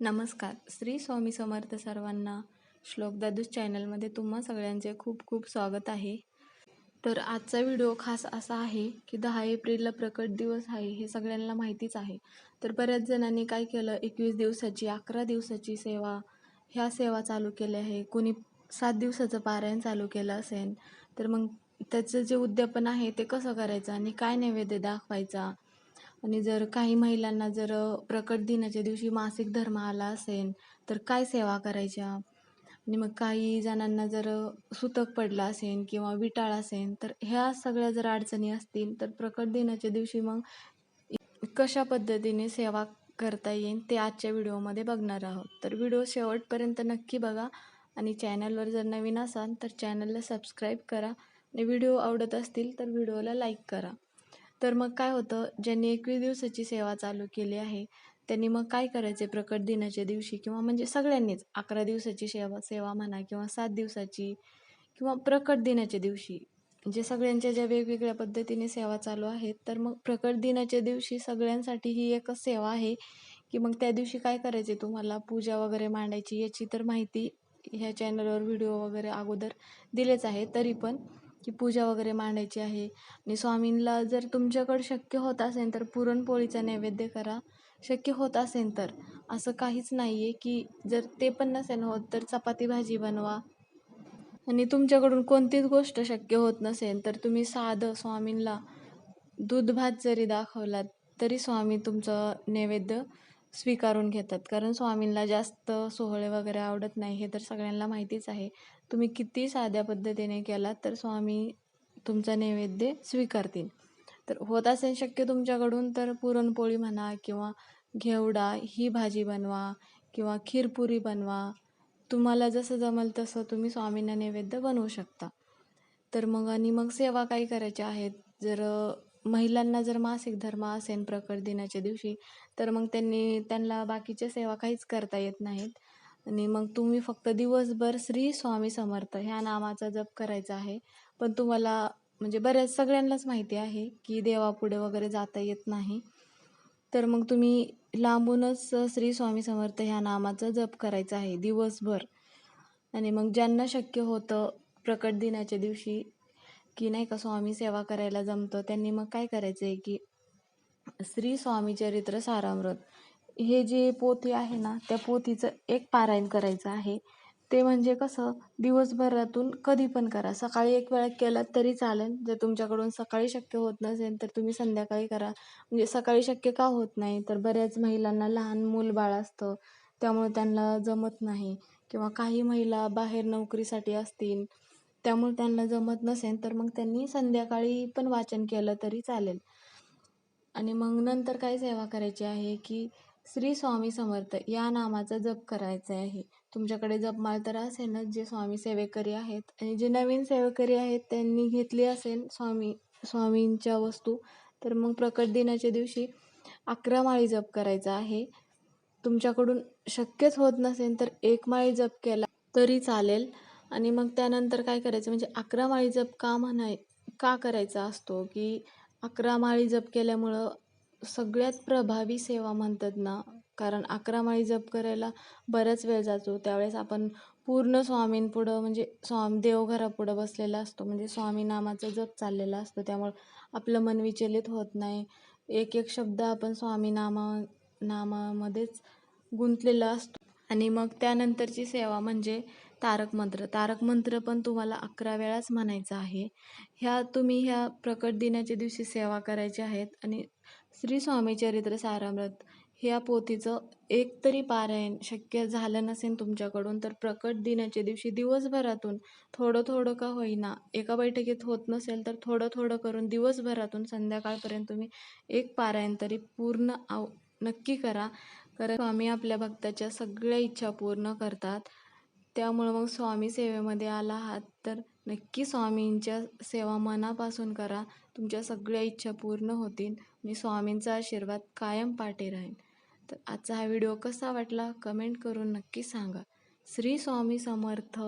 नमस्कार. श्री स्वामी समर्थ सर्वांना श्लोक दादूस चॅनलमध्ये तुम्हा सगळ्यांचे खूप खूप स्वागत आहे. तर आजचा व्हिडिओ खास असा आहे की दहा एप्रिलला प्रकट दिवस आहे हे सगळ्यांना माहितीच आहे. तर बऱ्याच जणांनी काय केलं एकवीस दिवसाची अकरा दिवसाची सेवा ह्या सेवा चालू केल्या आहे. कोणी सात दिवसाचं पारायण चालू केलं असेल तर मग त्याचं जे उद्यापन आहे ते कसं करायचं आणि काय नैवेद्य दाखवायचा? आणि जर काही महिलांना जर प्रकट दिनाच्या दिवशी मासिक धर्म आला असेल तर काय सेवा करायच्या? आणि मग काही जणांना जर सुतक पडला असेल किंवा विटाळ असेल तर ह्या सगळ्या जर अडचणी असतील तर प्रकट दिनाच्या दिवशी मग कशा पद्धतीने सेवा करता येईल ते आजच्या व्हिडिओमध्ये बघणार आहोत. तर व्हिडिओ शेवटपर्यंत नक्की बघा आणि चॅनलवर जर नवीन असाल तर चॅनलला सबस्क्राईब करा. आणि व्हिडिओ आवडत असतील तर व्हिडिओला लाईक करा. तर मग काय होतं? ज्यांनी एकवीस दिवसाची सेवा चालू केली आहे त्यांनी मग काय करायचे? प्रकट दिनाच्या दिवशी किंवा म्हणजे सगळ्यांनीच अकरा दिवसाची सेवा सेवा म्हणा किंवा सात दिवसाची किंवा प्रकट दिनाच्या दिवशी. म्हणजे सगळ्यांच्या ज्या वेगवेगळ्या पद्धतीने सेवा चालू आहेत तर मग प्रकट दिनाच्या दिवशी सगळ्यांसाठी ही एकच सेवा आहे की मग त्या दिवशी काय करायचे तुम्हाला? पूजा वगैरे मांडायची याची तर माहिती ह्या चॅनलवर व्हिडिओ वगैरे अगोदर दिलेच आहे तरी पण की पूजा वगैरे मांडायची आहे. आणि स्वामींला जर तुमच्याकडं शक्य होत असेल तर पुरणपोळीचा नैवेद्य करा. शक्य होत असेल तर. असं काहीच नाही आहे की जर ते पण नसेल होत तर चपाती भाजी बनवा. आणि तुमच्याकडून कोणतीच गोष्ट शक्य होत नसेल तर तुम्ही साधं स्वामींना दूध भात जरी दाखवलात तरी स्वामी तुमचं नैवेद्य स्वीकारून घेतात. कारण स्वामींना जास्त सोहळे वगैरे आवडत नाही हे तर सगळ्यांना माहितीच आहे. तुम्ही किती साध्या पद्धतीने केलात तर स्वामी तुमचा नैवेद्य स्वीकारतील. तर होत असेल शक्य तुमच्याकडून तर पुरणपोळी म्हणा किंवा घेवडा ही भाजी बनवा किंवा खीरपुरी बनवा. तुम्हाला जसं जमल तसं तुम्ही स्वामींना नैवेद्य बनवू शकता. तर मग आणि मग सेवा काय करायच्या आहेत? जर महिलांना जर मासिक धर्म असेल प्रकट दिनाच्या दिवशी तर मग त्यांनी त्यांना बाकीच्या सेवा काहीच करता येत नाहीत. आणि मग तुम्ही फक्त दिवसभर श्री स्वामी समर्थ ह्या नामाचा जप करायचा आहे. पण तुम्हाला म्हणजे बऱ्याच सगळ्यांनाच माहिती आहे की देवापुढे वगैरे जाता येत नाही. तर मग तुम्ही लांबूनच श्री स्वामी समर्थ ह्या नामाचा जप करायचा आहे दिवसभर. आणि मग ज्यांना शक्य होतं प्रकट दिनाच्या दिवशी की नाही का स्वामी सेवा करायला जमतं. त्यांनी मग काय करायचं आहे की श्री स्वामी चरित्र सारामृत हे जे पोथी आहे ना त्या पोथीचं एक पारायण करायचं आहे. ते म्हणजे कसं दिवसभरातून कधी पण करा. सकाळी एक वेळा केलं तरी चालेल. जर तुमच्याकडून सकाळी शक्य होत नसेल तर तुम्ही संध्याकाळी करा. म्हणजे सकाळी शक्य का होत नाही? तर बऱ्याच महिलांना लहान मूल बाळ असतं. त्यामुळे त्यांना जमत नाही. किंवा काही महिला बाहेर नोकरीसाठी असतील. त्यामुळे त्यांना जमत नसेल तर मग त्यांनी संध्याकाळी पण वाचन केलं तरी चालेल. आणि मग नंतर काय सेवा करायची आहे की श्री स्वामी समर्थ या नामाचा जप करायचा आहे. तुमच्याकडे जपमाळ तर असेलच जे स्वामी सेवेकरी आहेत. आणि जे नवीन सेवेकरी आहेत त्यांनी घेतली असेल स्वामी स्वामींच्या वस्तू तर मग प्रकट दिनाच्या दिवशी अकरा माळी जप करायचा आहे. तुमच्याकडून शक्यच होत नसेल तर एक माळी जप केला तरी चालेल. आणि मग त्यानंतर काय करायचं म्हणजे अकरा माळी जप का म्हणाय का करायचा असतो की अकरा माळी जप केल्यामुळं सगळ्यात प्रभावी सेवा म्हणतात ना. कारण अकरा माळी जप करायला बराच वेळ जातो. त्यावेळेस आपण पूर्ण स्वामींपुढं म्हणजे स्वामी देवघरापुढं बसलेला असतो. म्हणजे स्वामी नामाचा जप चाललेला असतो. त्यामुळं आपलं मन विचलित होत नाही. एक एक शब्द आपण स्वामी नामा नामामध्येच गुंतलेला असतो. आणि मग त्यानंतरची सेवा म्हणजे तारक मंत्र. तारक मंत्र पण तुम्हाला अकरा वेळाच म्हणायचं आहे. ह्या तुम्ही ह्या प्रकट दिनाच्या दिवशी सेवा करायची आहेत आणि श्री स्वामी चरित्र सारामृत ह्या पोथीचं एक तरी पारायण शक्य झालं नसेल तुमच्याकडून तर प्रकट दिनाच्या दिवशी दिवसभरातून थोडं थोडं का होईना एका बैठकीत होत नसेल तर थोडं थोडं करून दिवसभरातून संध्याकाळपर्यंत तुम्ही एक पारायण तरी पूर्ण आव नक्की करा. कारण स्वामी आपल्या भक्ताच्या सगळ्या इच्छा पूर्ण करतात. त्यामुळं मग स्वामी सेवेमध्ये आला आहात. तर नक्की स्वामींच्या सेवा मनापासून करा. तुमच्या सगळ्या इच्छा पूर्ण होतील. आणि स्वामींचा आशीर्वाद कायम पाठी राहील तर आजचा हा व्हिडिओ कसा वाटला? कमेंट करून नक्की सांगा. श्री स्वामी समर्थ.